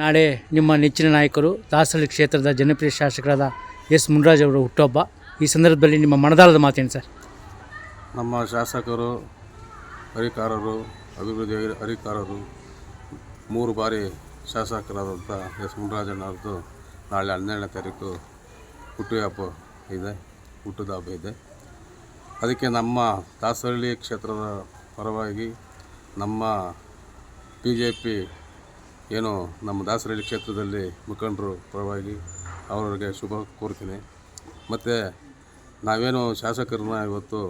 ನಾಳೆ ನಿಮ್ಮ ನೆಚ್ಚಿನ ನಾಯಕರು ದಾಸಹಳ್ಳಿ ಕ್ಷೇತ್ರದ ಜನಪ್ರಿಯ ಶಾಸಕರಾದ ಎಸ್ ಮುನ್ರಾಜ್ ಅವರ ಹುಟ್ಟುಹಬ್ಬ. ಈ ಸಂದರ್ಭದಲ್ಲಿ ನಿಮ್ಮ ಮನದಾಳದ ಮಾತೇನು ಸರ್? ನಮ್ಮ ಶಾಸಕರು, ಹರಿಕಾರರು, ಅಭಿವೃದ್ಧಿ ಹರಿಕಾರರು, ಮೂರು ಬಾರಿ ಶಾಸಕರಾದಂಥ ಎಸ್ ಮುನರಾಜಣ್ಣವ್ರದ್ದು ನಾಳೆ ಹನ್ನೆರಡನೇ ತಾರೀಕು ಹುಟ್ಟುಹಬ್ಬ ಇದೆ, ಹುಟ್ಟದ ಹಬ್ಬ ಇದೆ. ಅದಕ್ಕೆ ನಮ್ಮ ದಾಸಹಳ್ಳಿ ಕ್ಷೇತ್ರದ ಪರವಾಗಿ ನಮ್ಮ ಬಿ ಜೆ ಪಿ ಏನು ನಮ್ಮ ದಾಸರಹಳ್ಳಿ ಕ್ಷೇತ್ರದಲ್ಲಿ ಮುಖಂಡರು ಪರವಾಗಿ ಅವರಿಗೆ ಶುಭ ಕೋರ್ತೀನಿ ಮತ್ತು ನಾವೇನು ಶಾಸಕರನ್ನ ಇವತ್ತು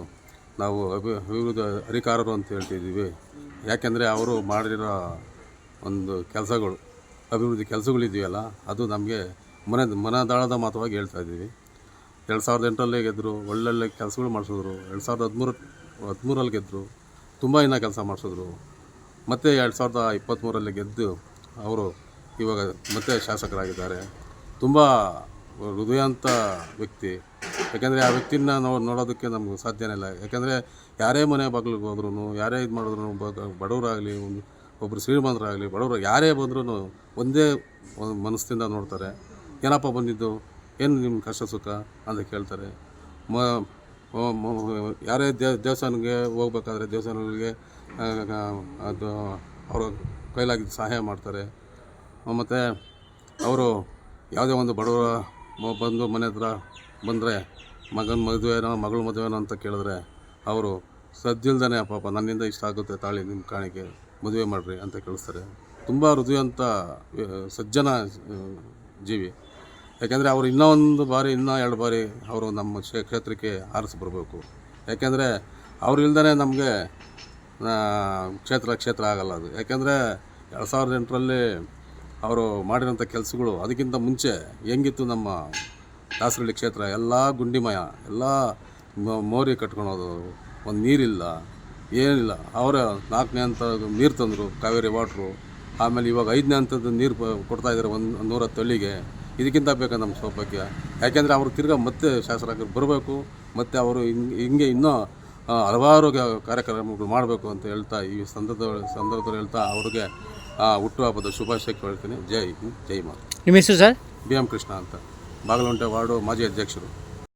ನಾವು ಅಭಿ, ಅಭಿವೃದ್ಧಿ ಅಧಿಕಾರರು ಅಂತ ಹೇಳ್ತಿದ್ದೀವಿ. ಯಾಕೆಂದರೆ ಅವರು ಮಾಡಿರೋ ಒಂದು ಕೆಲಸಗಳು, ಅಭಿವೃದ್ಧಿ ಕೆಲಸಗಳಿದೆಯಲ್ಲ, ಅದು ನಮಗೆ ಮನೆ, ಮನದಾಳದ ಮಾತವಾಗಿ ಹೇಳ್ತಾ ಇದ್ದೀವಿ. ಎರಡು ಸಾವಿರದ ಎಂಟರಲ್ಲೇ ಗೆದ್ದರು ಒಳ್ಳೊಳ್ಳೆ ಕೆಲಸಗಳು ಮಾಡಿಸಿದ್ರು. ಎರಡು ಸಾವಿರದ ಹದಿಮೂರು ಹದಿಮೂರಲ್ಲಿ ಗೆದ್ದರು ತುಂಬ ಇನ್ನೂ ಕೆಲಸ ಮಾಡಿಸಿದ್ರು. ಮತ್ತು ಎರಡು ಸಾವಿರದ ಇಪ್ಪತ್ತ್ಮೂರಲ್ಲಿ ಗೆದ್ದು ಅವರು ಇವಾಗ ಮತ್ತೆ ಶಾಸಕರಾಗಿದ್ದಾರೆ. ತುಂಬ ಹೃದಯಾಂತ ವ್ಯಕ್ತಿ. ಯಾಕೆಂದರೆ ಆ ವ್ಯಕ್ತಿನ ನಾವು ನೋಡೋದಕ್ಕೆ ನಮ್ಗೆ ಸಾಧ್ಯನೇ ಇಲ್ಲ. ಯಾಕೆಂದರೆ ಯಾರೇ ಮನೆ ಬಾಗಿಲಿಗೆ ಹೋದ್ರೂ ಯಾರೇ ಇದು ಮಾಡಿದ್ರು ಬಡವರಾಗಲಿ ಒಬ್ಬರು ಶ್ರೀಮಂತರಾಗಲಿ, ಬಡವರು ಯಾರೇ ಬಂದ್ರೂ ಒಂದೇ ಒಂದು ಮನಸ್ಸಿಂದ ನೋಡ್ತಾರೆ. ಏನಪ್ಪ ಬಂದಿದ್ದು? ಏನು ನಿಮ್ಮ ಕಷ್ಟ ಸುಖ ಅಂತ ಕೇಳ್ತಾರೆ. ಮ ಯಾರೇ ದೇವ ದೇವಸ್ಥಾನಕ್ಕೆ ಹೋಗ್ಬೇಕಾದ್ರೆ ದೇವಸ್ಥಾನಗಳಿಗೆ ಅದು ಅವರು ಕೈಲಾಗಿದ್ದು ಸಹಾಯ ಮಾಡ್ತಾರೆ. ಮತ್ತು ಅವರು ಯಾವುದೇ ಒಂದು ಬಡವರ ಬಂದು ಮನೆ ಹತ್ರ ಬಂದರೆ ಮಗನ ಮದುವೆನೋ ಮಗಳ ಮದುವೆನೋ ಅಂತ ಕೇಳಿದ್ರೆ ಅವರು ಸದ್ದಿಲ್ದೇ ಪಾಪ ನನ್ನಿಂದ ಇಷ್ಟ ಆಗುತ್ತೆ ತಾಳಿ ನಿಮ್ಮ ಕಾಣಿಕೆ, ಮದುವೆ ಮಾಡಿರಿ ಅಂತ ಕೇಳಿಸ್ತಾರೆ. ತುಂಬ ಹೃದಯವಂತ ಸಜ್ಜನ ಜೀವಿ. ಯಾಕೆಂದರೆ ಅವರು ಇನ್ನೂ ಒಂದು ಬಾರಿ, ಇನ್ನೂ ಎರಡು ಬಾರಿ ಅವರು ನಮ್ಮ ಕ್ಷೇತ್ರಕ್ಕೆ ಆರಿಸಿ ಬರಬೇಕು. ಯಾಕೆಂದರೆ ಅವ್ರು ನಮಗೆ ಕ್ಷೇತ್ರ ಕ್ಷೇತ್ರ ಆಗಲ್ಲ ಅದು. ಯಾಕೆಂದರೆ ಎರಡು ಸಾವಿರದ ಎಂಟರಲ್ಲಿ ಅವರು ಮಾಡಿರೋಂಥ ಕೆಲಸಗಳು ಅದಕ್ಕಿಂತ ಮುಂಚೆ ಹೆಂಗಿತ್ತು ನಮ್ಮ ದಾಸರಳ್ಳಿ ಕ್ಷೇತ್ರ? ಎಲ್ಲ ಗುಂಡಿಮಯ, ಎಲ್ಲ ಮೋರಿ ಕಟ್ಕೊಳೋದು, ಒಂದು ನೀರಿಲ್ಲ, ಏನಿಲ್ಲ. ಅವರ ನಾಲ್ಕನೇ ಅಂತ ನೀರು ತಂದರು, ಕಾವೇರಿ ವಾಟ್ರು ಆಮೇಲೆ ಇವಾಗ ಐದನೇ ಹಂತದ ನೀರು ಕೊಡ್ತಾ ಇದ್ದಾರೆ ಒಂದು ನೂರತ್ತು ಹಳ್ಳಿಗೆ ಇದಕ್ಕಿಂತ ಬೇಕಾ ನಮ್ಮ ಸೌಭಾಗ್ಯ. ಯಾಕೆಂದರೆ ಅವರು ತಿರ್ಗಾ ಮತ್ತೆ ಶಾಸಕರು ಬರಬೇಕು, ಮತ್ತು ಅವರು ಹಿಂಗೆ ಹಿಂಗೆ ಇನ್ನೂ ಹಲವಾರು ಕಾರ್ಯಕ್ರಮಗಳು ಮಾಡಬೇಕು ಅಂತ ಹೇಳ್ತಾ ಈ ಸಂದರ್ಭ ಸಂದರ್ಭದಲ್ಲಿ ಹೇಳ್ತಾ ಅವ್ರಿಗೆ ಆ, ಹುಟ್ಟುಹಬ್ಬದ ಶುಭಾಶಯ ಕೇಳ್ತೀನಿ. ಜೈ ಹಿಂದ್, ಜೈ ಮಾತು. ನಿಮ್ಮ ಹೆಸರು ಸರ್? ಬಿ ಎಂ ಕೃಷ್ಣ ಅಂತ. ಬಾಗಲುಂಟೆ ವಾರ್ಡು ಮಾಜಿ ಅಧ್ಯಕ್ಷರು.